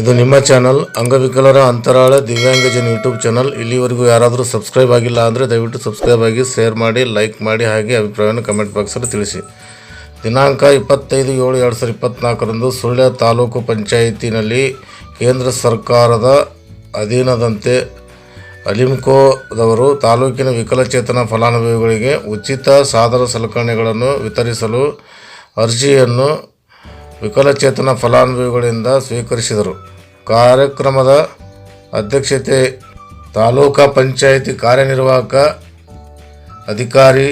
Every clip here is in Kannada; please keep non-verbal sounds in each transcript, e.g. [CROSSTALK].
ಇದು ನಿಮ್ಮ ಚಾನಲ್ ಅಂಗವಿಕಲರ ಅಂತರಾಳ ದಿವ್ಯಾಂಗಜನ್ ಯೂಟ್ಯೂಬ್ ಚಾನಲ್ ಇಲ್ಲಿವರೆಗೂ ಯಾರಾದರೂ ಸಬ್ಸ್ಕ್ರೈಬ್ ಆಗಿಲ್ಲ ಅಂದರೆ ದಯವಿಟ್ಟು ಸಬ್ಸ್ಕ್ರೈಬ್ ಆಗಿ ಶೇರ್ ಮಾಡಿ ಲೈಕ್ ಮಾಡಿ, ಹಾಗೆ ಅಭಿಪ್ರಾಯವನ್ನು ಕಮೆಂಟ್ ಬಾಕ್ಸಲ್ಲಿ ತಿಳಿಸಿ. ದಿನಾಂಕ ಇಪ್ಪತ್ತೈದು ಏಳು ಎರಡು ಸಾವಿರದ ಇಪ್ಪತ್ತ್ನಾಲ್ಕರಂದು ಸುಳ್ಯ ತಾಲೂಕು ಪಂಚಾಯಿತಿನಲ್ಲಿ ಕೇಂದ್ರ ಸರ್ಕಾರದ ಅಧೀನದಂತೆ ಅಲಿಮ್ಕೋದವರು ತಾಲೂಕಿನ ವಿಕಲಚೇತನ ಫಲಾನುಭವಿಗಳಿಗೆ ಉಚಿತ ಸಾಧನ ಸಲಕರಣೆಗಳನ್ನು ವಿತರಿಸಲು ಅರ್ಜಿಯನ್ನು ವಿಕಲಚೇತನ ಫಲಾನುಭವಿಗಳಿಂದ ಸ್ವೀಕರಿಸಿದರು. ಕಾರ್ಯಕ್ರಮದ ಅಧ್ಯಕ್ಷತೆ ತಾಲೂಕಾ ಪಂಚಾಯಿತಿ ಕಾರ್ಯನಿರ್ವಾಹಕ ಅಧಿಕಾರಿ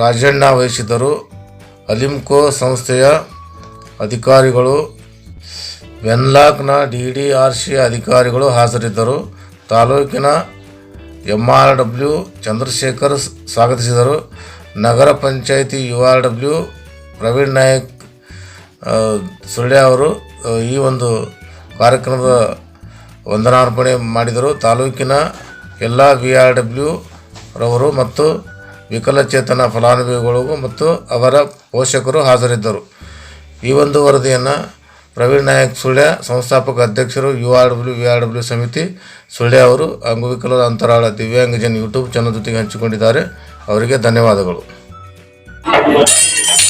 ರಾಜಣ್ಣ ವಹಿಸಿದ್ದರು. ಅಲಿಮ್ಕೋ ಸಂಸ್ಥೆಯ ಅಧಿಕಾರಿಗಳು, ವೆನ್ಲಾಕ್ನ ಡಿ ಡಿ ಆರ್ ಸಿ ಅಧಿಕಾರಿಗಳು ಹಾಜರಿದ್ದರು. ತಾಲೂಕಿನ ಎಂ ಆರ್ ಡಬ್ಲ್ಯೂ ಚಂದ್ರಶೇಖರ್ ಸ್ವಾಗತಿಸಿದರು. ನಗರ panchayat U R W Praveen Nayak Sullia ಅವರು ಈ ಒಂದು ಕಾರ್ಯಕ್ರಮದ ವಂದನಾರ್ಪಣೆ ಮಾಡಿದರು. ತಾಲೂಕಿನ ಎಲ್ಲ ವಿ ಆರ್ ಡಬ್ಲ್ಯೂ ರವರು ಮತ್ತು ವಿಕಲಚೇತನ ಫಲಾನುಭವಿಗಳಿಗೂ ಮತ್ತು ಅವರ ಪೋಷಕರು ಹಾಜರಿದ್ದರು. ಈ ಒಂದು ವರದಿಯನ್ನು ಪ್ರವೀಣ್ ನಾಯಕ್ ಸುಳ್ಯ, ಸಂಸ್ಥಾಪಕ ಅಧ್ಯಕ್ಷರು U R W, V R W ಸಮಿತಿ ಸುಳ್ಯ ಅವರು, ಅಂಗವಿಕಲರ ಅಂತರಾಳ ದಿವ್ಯಾಂಗಜನ್ ಯೂಟ್ಯೂಬ್ ಚಾನಲ್ ಜೊತೆಗೆ ಹಂಚಿಕೊಂಡಿದ್ದಾರೆ. ಅವರಿಗೆ ಧನ್ಯವಾದಗಳು.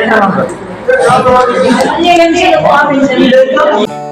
[LAUGHS] 那个花。